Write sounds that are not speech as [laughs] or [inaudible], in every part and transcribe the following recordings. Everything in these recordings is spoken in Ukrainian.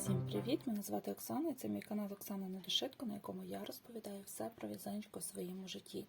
Всім привіт! Мене звати Оксана і це мій канал Оксана Недошитко, на якому я розповідаю все про в'язанечко в своєму житті.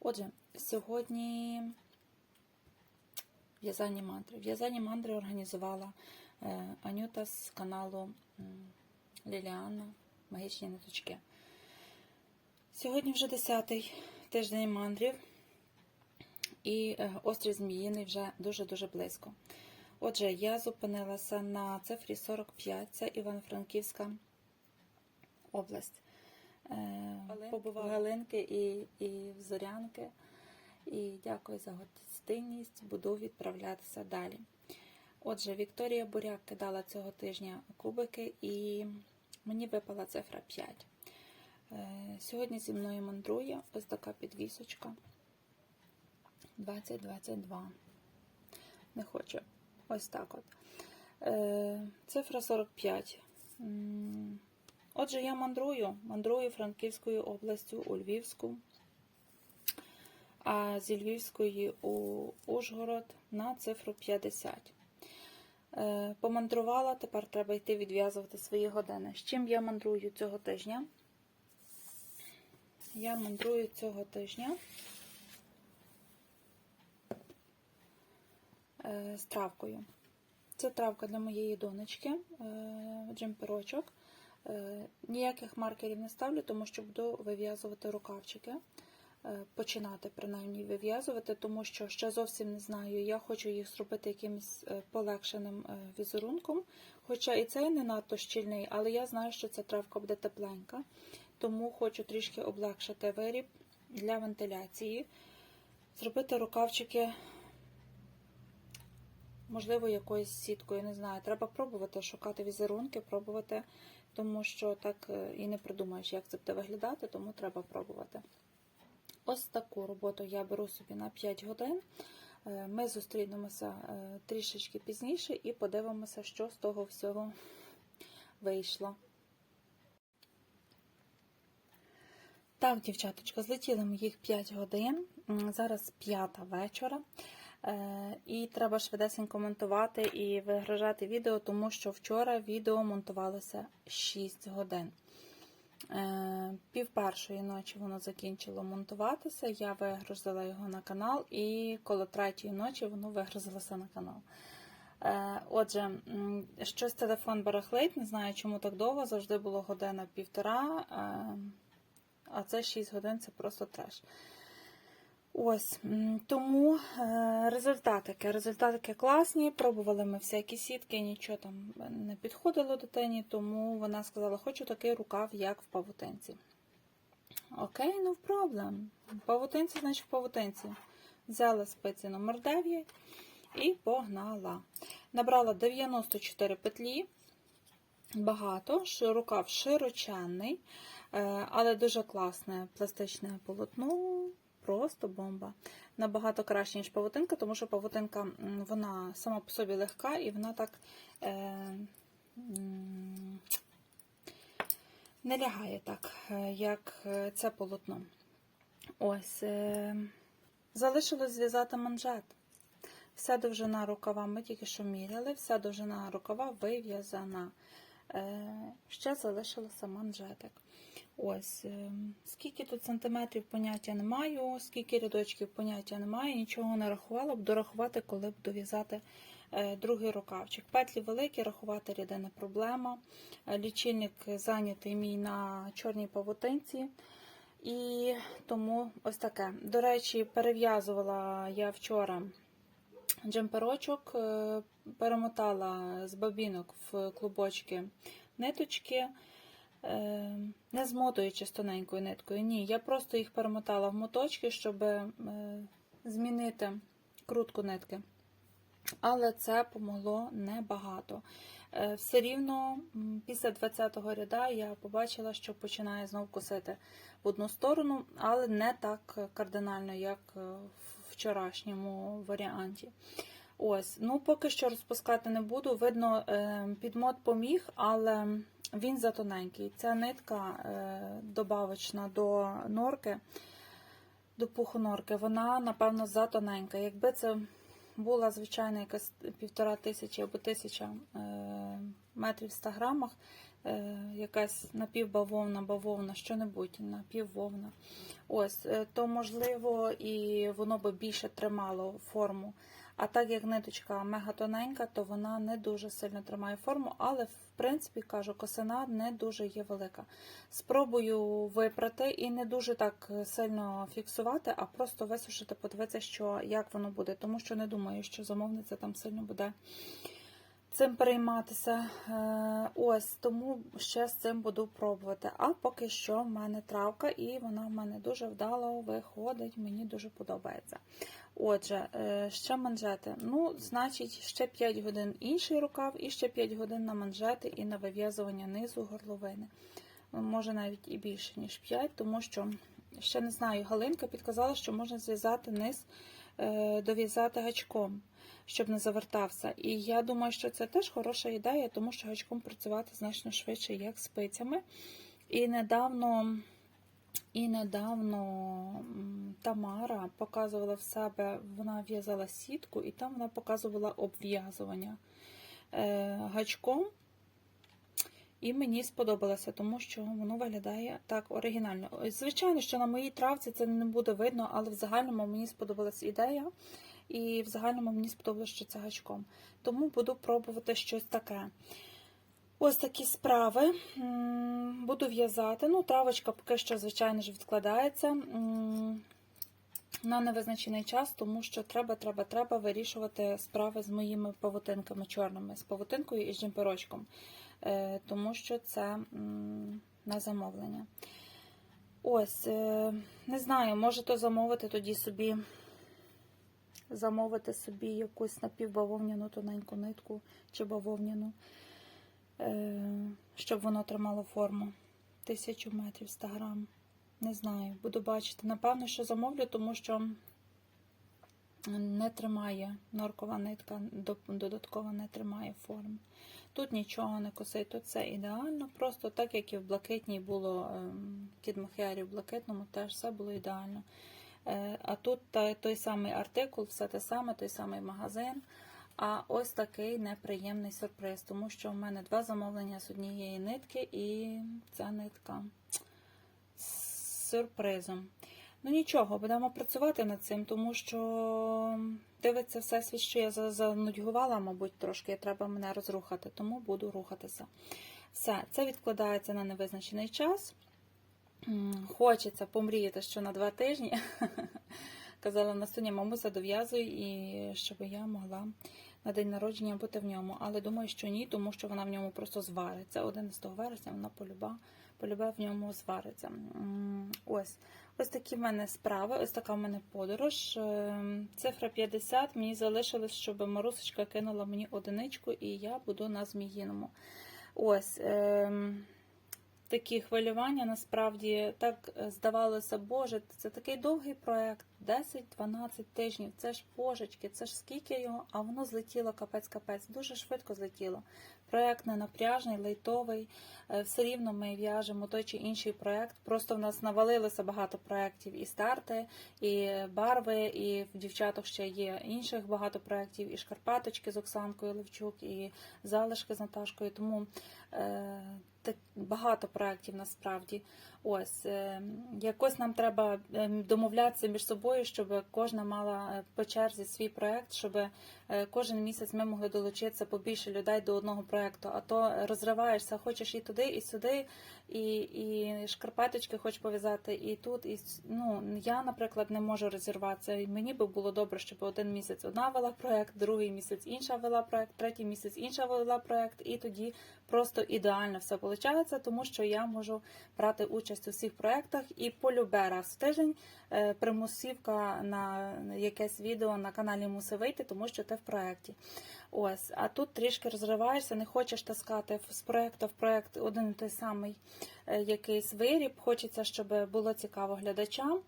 Отже, сьогодні в'язання мандри. В'язання мандри організувала е, Анюта з каналу Ліліана Магічні ниточки. Сьогодні вже 10-й тиждень мандрів, і е, острів Зміїний вже дуже-дуже близько. Отже, я зупинилася на цифрі 45, це Івано-Франківська область. Е, Побувала Галинки і, і в Зорянки. І дякую за гостинність, буду відправлятися далі. Отже, Вікторія Буряк кидала цього тижня кубики, і мені випала цифра 5. Е, Сьогодні зі мною мандрує ось така підвісочка 2022. Не хочу. Ось так от. Е, цифра 45. Отже, я мандрую. Мандрую Франківською областю у Львівську, а зі Львівської у Ужгород на цифру 50. Е, Помандрувала, тепер треба йти відв'язувати свої години. З чим я мандрую цього тижня? Я мандрую цього тижня з травкою. Це травка для моєї донечки, е, джемперочок. Е, Ніяких маркерів не ставлю, тому що буду вив'язувати рукавчики. Е, Починати принаймні вив'язувати, тому що ще зовсім не знаю. Я хочу їх зробити якимось е, полегшеним е, візерунком. Хоча і цей не надто щільний, але я знаю, що ця травка буде тепленька, тому хочу трішки облегшити виріб для вентиляції, зробити рукавчики можливо, якоюсь сіткою, не знаю. Треба пробувати шукати візерунки, пробувати, тому що так е, і не придумаєш, як це буде виглядати, тому треба пробувати. Ось таку роботу я беру собі на 5 годин. Е, Ми зустрінемося е, трішечки пізніше і подивимося, що з того всього вийшло. Так, дівчаточка, злетіли моїх 5 годин. Зараз п'ята вечора. Е, І треба швидесенько монтувати і вигружати відео, тому що вчора відео монтувалося 6 годин. Е, Пів першої ночі воно закінчило монтуватися. Я вигрузила його на канал, і коло третьої ночі воно вигрузилося на канал. Е, Отже, щось телефон барахлить, не знаю, чому так довго, завжди було година-півтора, а це 6 годин це просто треш. Ось, тому результатики. Результатики класні. Пробували ми всякі сітки, нічого там не підходило дитині, тому вона сказала, хочу такий рукав, як в павутинці. Окей, ну проблем. В павутинці, значить в павутинці. Взяла спиці номер 9 і погнала. Набрала 94 петлі. Багато, рукав широченний, е, але дуже класне пластичне полотно. Просто бомба. Набагато краще, ніж павутинка, тому що павутинка вона сама по собі легка і вона так е, не лягає так, е, як е, це полотно. Ось. Е, залишилось зв'язати манжет. Вся довжина рукава ми тільки що міряли, вся довжина рукава вив'язана. Е, ще залишилося манжетик. Ось, е, скільки тут сантиметрів поняття не маю, скільки рядочків поняття немає, нічого не рахувала, б дорахувати, коли б дов'язати е, другий рукавчик. Петлі великі, рахувати ряди не проблема. Лічильник зайнятий мій на чорній павутинці. І тому ось таке. До речі, перев'язувала я вчора джемперочок, е, перемотала з бабінок в клубочки ниточки, е, не змотуючи з тоненькою ниткою. Ні, я просто їх перемотала в моточки, щоб е, змінити крутку нитки. Але це помогло небагато. Все рівно після 20-го ряда я побачила, що починає знов косити в одну сторону, але не так кардинально, як в вчорашньому варіанті. Ось, ну поки що розпускати не буду. Видно, е, підмот поміг, але він затоненький. Ця нитка е, добавочна до норки, до пуху норки, вона, напевно, затоненька. Якби це була звичайно якась півтора тисячі або тисяча е, метрів в 100 грамах, якась напівбавовна, бавовна, що-небудь, напіввовна. Ось, е, то можливо і воно би більше тримало форму. А так як ниточка мега тоненька, то вона не дуже сильно тримає форму, але в принципі кажу, косина не дуже є велика. Спробую випрати і не дуже так сильно фіксувати, а просто висушити, подивитися, що як воно буде, тому що не думаю, що замовниця там сильно буде цим перейматися. Е, Ось тому ще з цим буду пробувати. А поки що в мене травка, і вона в мене дуже вдало виходить, мені дуже подобається. Отже, е, ще манжети. Ну, значить, ще 5 годин інший рукав, і ще 5 годин на манжети і на вив'язування низу горловини. Може навіть і більше, ніж 5, тому що ще не знаю, Галинка підказала, що можна зв'язати низ, дов'язати гачком, щоб не завертався. І я думаю, що це теж хороша ідея, тому що гачком працювати значно швидше, як спицями. І недавно. І недавно Тамара показувала в себе, вона в'язала сітку, і там вона показувала обв'язування е, гачком. І мені сподобалося, тому що воно виглядає так оригінально. Звичайно, що на моїй травці це не буде видно, але в загальному мені сподобалася ідея, і в загальному мені сподобалося, що це гачком. Тому буду пробувати щось таке. Ось такі справи. Буду в'язати. Ну, травочка поки що, звичайно ж, відкладається на невизначений час, тому що треба, треба, треба вирішувати справи з моїми павутинками чорними, з павутинкою і з джемперочком, тому що це на замовлення. Ось, е, не знаю, може то замовити тоді собі, замовити собі якусь напівбавовняну тоненьку нитку чи бавовняну. Е, щоб воно тримало форму. Тисячу метрів 100 грам. Не знаю, буду бачити. Напевно, що замовлю, тому що не тримає норкова нитка, додаткова не тримає форм. Тут нічого не косить, тут все ідеально. Просто так, як і в блакитній було ем, кід Мохіарі в блакитному, теж все було ідеально. Е, А тут той самий артикул, все те саме, той самий магазин. А ось такий неприємний сюрприз, тому що в мене два замовлення з однієї нитки, і ця нитка з сюрпризом. Ну нічого, будемо працювати над цим, тому що дивиться все світ, що я занудьгувала, мабуть, трошки треба мене розрухати, тому буду рухатися. Все, це відкладається на невизначений час. Хочеться помріяти, що на два тижні. [laughs] Казала Настуня, мамуся, дов'язуй, і щоб я могла на день народження бути в ньому. Але думаю, що ні, тому що вона в ньому просто звариться. 11 вересня вона полюба, полюбе в ньому звариться. Ось ось такі в мене справи, ось така в мене подорож. Ем, Цифра 50. Мені залишилось, щоб Марусочка кинула мені одиничку, і я буду на Зміїному. Ось. Такі хвилювання насправді так е, здавалося, Боже, це такий довгий проект, 10-12 тижнів. Це ж божечки, це ж скільки його, а воно злетіло капець-капець, дуже швидко злетіло. Проект не напряжний, лейтовий. Е, все рівно ми в'яжемо той чи інший проект. Просто в нас навалилося багато проєктів і старти, і барви, і в дівчаток ще є інших багато проєктів, і шкарпаточки з Оксанкою Левчук, і залишки з Наташкою. Тому е, так багато проєктів насправді. Ось е, якось нам треба е, домовлятися між собою, щоб кожна мала е, по черзі свій проєкт, щоб кожен місяць ми могли долучитися побільше людей до одного проєкту. А то розриваєшся, хочеш і туди, і сюди, і і шкарпеточки хочеш пов'язати, і тут. І ну я, наприклад, не можу розірватися. І Мені би було добре, щоб один місяць одна вела проєкт, другий місяць інша вела проєкт, третій місяць інша вела проєкт, і тоді просто ідеально все виходить, тому що я можу брати участь у всіх проєктах і полюбе раз в тиждень е, примусівка на якесь відео на каналі мусить вийти, тому що ти в проєкті. Ось, а тут трішки розриваєшся, не хочеш таскати з проєкту в проєкт один і той самий е, якийсь виріб. Хочеться, щоб було цікаво глядачам.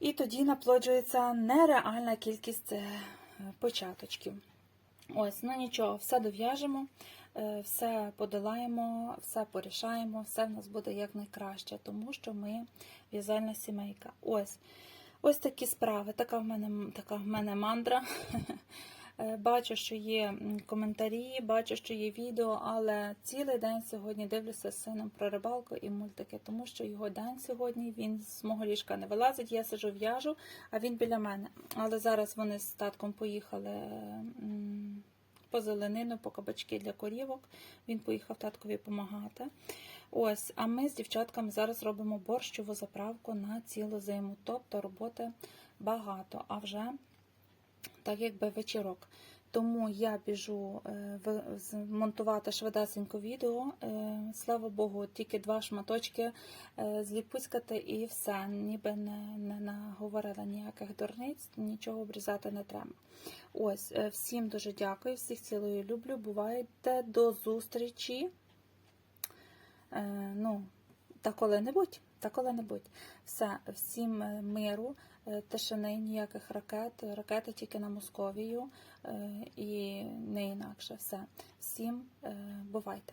І тоді наплоджується нереальна кількість е, початочків. Ось, ну нічого, все дов'яжемо, все подолаємо, все порішаємо, все в нас буде якнайкраще, тому що ми в'язальна сімейка. Ось. Ось такі справи. Така в мене, така в мене мандра. [laughs] Е, Бачу, що є коментарі, бачу, що є відео, але цілий день сьогодні дивлюся з сином про рибалку і мультики, тому що його день сьогодні він з мого ліжка не вилазить. Я сиджу в'яжу, а він біля мене. Але зараз вони з татком поїхали по зеленину, по кабачки для корівок. Він поїхав таткові допомагати. Ось, а ми з дівчатками зараз робимо борщову заправку на цілу зиму. Тобто роботи багато, а вже так якби вечірок. Тому я біжу е, в- швидесенько відео. Е, Слава Богу, тільки два шматочки е, зліпуцькати і все. Ніби не, не наговорила ніяких дурниць, нічого обрізати не треба. Ось, всім дуже дякую, всіх цілую люблю. Бувайте до зустрічі. Ну, та коли-небудь, та коли-небудь. Все, всім миру, тишини, ніяких ракет, ракети тільки на Московію е, і не інакше. Все. Всім е, бувайте.